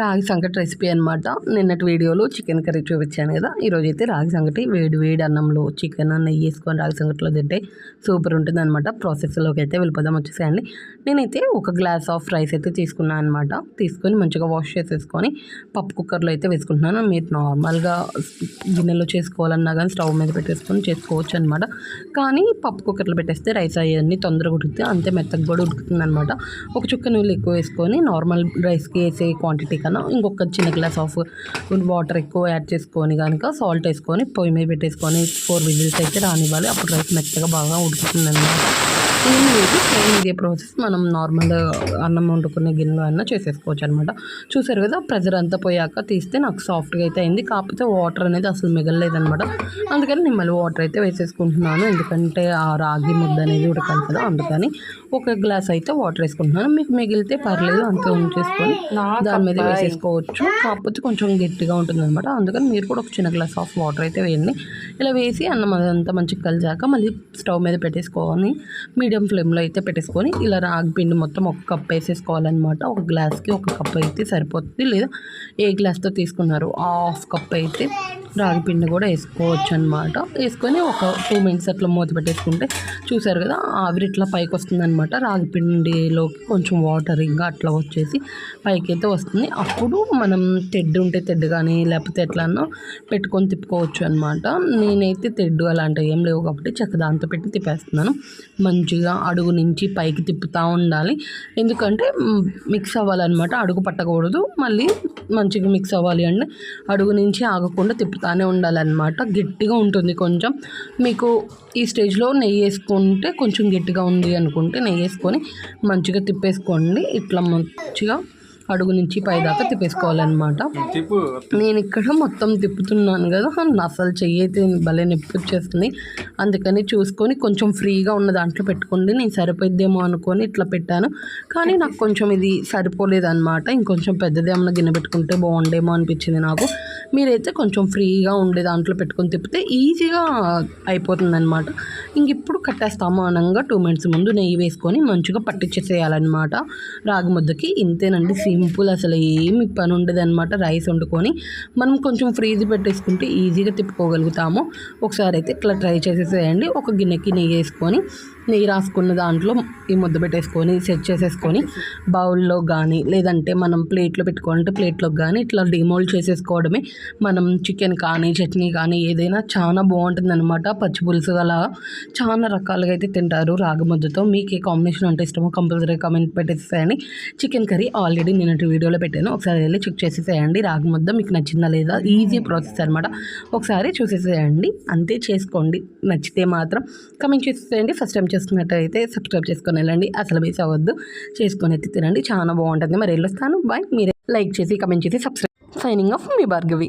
రాగి సంకటి రెసిపీ అనమాట నిన్నటి వీడియోలో చికెన్ కర్రీ చూపించాను కదా. ఈరోజు అయితే రాగి సంకటి వేడి వేడి అన్నంలో చికెన్ నెయ్యి వేసుకొని రాగి సంకటిలో తింటే సూపర్ ఉంటుంది అనమాట ప్రాసెస్లోకి అయితే వెళ్ళిపోదాం వచ్చేసేయండి. నేనైతే ఒక గ్లాస్ ఆఫ్ రైస్ అయితే తీసుకున్నాను అనమాట తీసుకొని మంచిగా వాష్ చేసేసుకొని పప్పు కుక్కర్లో అయితే వేసుకుంటున్నాను. మీరు నార్మల్గా గిన్నెలో చేసుకోవాలన్నా కానీ స్టవ్ మీద పెట్టేసుకొని చేసుకోవచ్చు అనమాట కానీ పప్పు కుక్కర్లో పెట్టేస్తే రైస్ అవన్నీ తొందరగా ఉడుకుతాయి. అంతే మెత్తగా కూడా ఉడుకుతుంది అనమాట ఒక చుక్క నువ్వులు ఎక్కువ వేసుకొని నార్మల్ రైస్కి వేసే క్వాంటిటీ కన్నా ఇంకొక చిన్న గ్లాస్ ఆఫ్ వాటర్ ఎక్కువ యాడ్ చేసుకొని కనుక సాల్ట్ వేసుకొని పొయ్యి మీద పెట్టేసుకొని ఫోర్ విజిల్స్ అయితే రానివ్వాలి. అప్పుడు రైస్ మెత్తగా బాగా ఉడుకుతుంది అనమాట ఏం లేదు సేమ్ ఇదే ప్రాసెస్ మనం నార్మల్ అన్నం వండుకునే గిన్నెలో అయినా చేసేసుకోవచ్చు అనమాట చూసారు కదా ప్రెజర్ అంతా పోయాక తీస్తే నాకు సాఫ్ట్గా అయితే అయింది. కాకపోతే వాటర్ అనేది అసలు మిగలలేదనమాట అందుకని నేను మళ్ళీ వాటర్ అయితే వేసేసుకుంటున్నాను. ఎందుకంటే ఆ రాగి ముద్ద అనేది ఉడకాలి కదా అందుకని ఒక గ్లాస్ అయితే వాటర్ వేసుకుంటున్నాను. మీకు మిగిలితే పర్లేదు అంతే ఉంచేసుకొని దాని మీద వేసేసుకోవచ్చు. కాకపోతే కొంచెం గట్టిగా ఉంటుంది అనమాట అందుకని మీరు కూడా ఒక చిన్న గ్లాస్ ఆఫ్ వాటర్ అయితే వేయండి. ఇలా వేసి అన్నం అదంతా మంచిగా కలిసాక మళ్ళీ స్టవ్ మీద పెట్టేసుకొని మీడియం ఫ్లేమ్లో అయితే పెట్టేసుకొని ఇలా రాగి పిండి మొత్తం ఒక కప్ వేసేసుకోవాలన్నమాట. ఒక గ్లాస్కి ఒక కప్ అయితే సరిపోతుంది. లేదా ఏ గ్లాస్తో తీసుకున్నారు హాఫ్ కప్ అయితే రాగి పిండి కూడా వేసుకోవచ్చు అనమాట వేసుకొని ఒక టూ మినిట్స్ అట్లా మూత పెట్టేసుకుంటే చూసారు కదా ఆవిరి ఇట్లా పైకి వస్తుంది అనమాట రాగి పిండిలోకి కొంచెం వాటర్ ఇంకా అట్లా వచ్చేసి పైకి అయితే వస్తుంది. అప్పుడు మనం తెడ్డు ఉంటే తెడ్డు కానీ లేకపోతే ఎట్లానో పెట్టుకొని తిప్పుకోవచ్చు అనమాట నేనైతే తెడ్డు అలాంటివి ఏం లేవు కాబట్టి చెక్క దాంతో పెట్టి తిప్పేస్తున్నాను. మంచిగా అడుగు నుంచి పైకి తిప్పుతూ ఉండాలి. ఎందుకంటే మిక్స్ అవ్వాలన్నమాట. అడుగు పట్టకూడదు. మళ్ళీ మంచిగా మిక్స్ అవ్వాలి అంటే అడుగు నుంచి ఆగకుండా తిప్పుతానే ఉండాలన్నమాట. గట్టిగా ఉంటుంది కొంచెం. మీకు ఈ స్టేజ్లో నెయ్యి వేసుకుంటే కొంచెం గట్టిగా ఉంది అనుకుంటే నెయ్యి వేసుకొని మంచిగా తిప్పేసుకోండి. ఇట్లా మంచిగా అడుగు నుంచి పైదాకా తిప్పేసుకోవాలన్నమాట. తిప్పు. నేను ఇక్కడ మొత్తం తిప్పుతున్నాను కదా అసలు చెయ్యి అయితే భలే నొప్పి వచ్చేస్తుంది. అందుకని చూసుకొని కొంచెం ఫ్రీగా ఉన్న దాంట్లో పెట్టుకోండి నేను సరిపోద్దేమో అనుకొని ఇట్లా పెట్టాను. కానీ నాకు కొంచెం ఇది సరిపోలేదు అనమాట ఇంకొంచెం పెద్దది ఏమన్నా గిన్నె పెట్టుకుంటే బాగుండేమో అనిపించింది నాకు. మీరైతే కొంచెం ఫ్రీగా ఉండే దాంట్లో పెట్టుకొని తిప్పితే ఈజీగా అయిపోతుందనమాట ఇంక ఇప్పుడు కట్టేస్తాము అనంగా టూ మినిట్స్ ముందు నెయ్యి వేసుకొని మంచిగా పట్టించేసేయాలన్నమాట. రాగి ముద్దకి ఇంతేనండి సింపుల్ అసలు ఏమి పని ఉండదనమాట రైస్ వండుకొని మనం కొంచెం ఫ్రీజ్ పెట్టేసుకుంటే ఈజీగా తిప్పుకోగలుగుతాము. ఒకసారి అయితే ఇట్లా ట్రై చేసేసేయండి. ఒక గిన్నెకి నెయ్యి వేసుకొని నెయ్యి రాసుకున్న దాంట్లో ఈ ముద్ద పెట్టేసుకొని సెట్ చేసేసుకొని బౌల్లో కానీ లేదంటే మనం ప్లేట్లో పెట్టుకోవాలంటే ప్లేట్లోకి కానీ ఇట్లా డిమోల్డ్ చేసేసుకోవడమే మనం చికెన్ కానీ చట్నీ కానీ ఏదైనా చాలా బాగుంటుంది అనమాట పచ్చి పులుసు అలా చాలా రకాలుగా అయితే తింటారు రాగముద్దతో. మీకు ఏ కాంబినేషన్ అంటే ఇష్టమో కంపల్సరీ కామెంట్ పెట్టేసేయండి. చికెన్ కర్రీ ఆల్రెడీ నేను వీడియోలో పెట్టాను. ఒకసారి వెళ్ళి చెక్ చేసేసేయండి. రాగి మీకు నచ్చిందా లేదా? ఈజీ ప్రాసెస్ అనమాట ఒకసారి చూసేసేయండి. అంతే చేసుకోండి. నచ్చితే మాత్రం కమెంట్ చేసేసేయండి. ఫస్ట్ టైం చేస్తున్నట్టయితే సబ్స్క్రైబ్ చేసుకొని వెళ్ళండి. అసలు బేస్ అవ్వద్దు. చేసుకొని అయితే తినండి. చాలా బాగుంటుంది. మరి వెళ్ళొస్తాను. బాయ్ మీరే లైక్ చేసి కమెంట్ చేసి సబ్స్క్రైబ్ సైనింగ్ ఆఫ్ మీ భార్గవి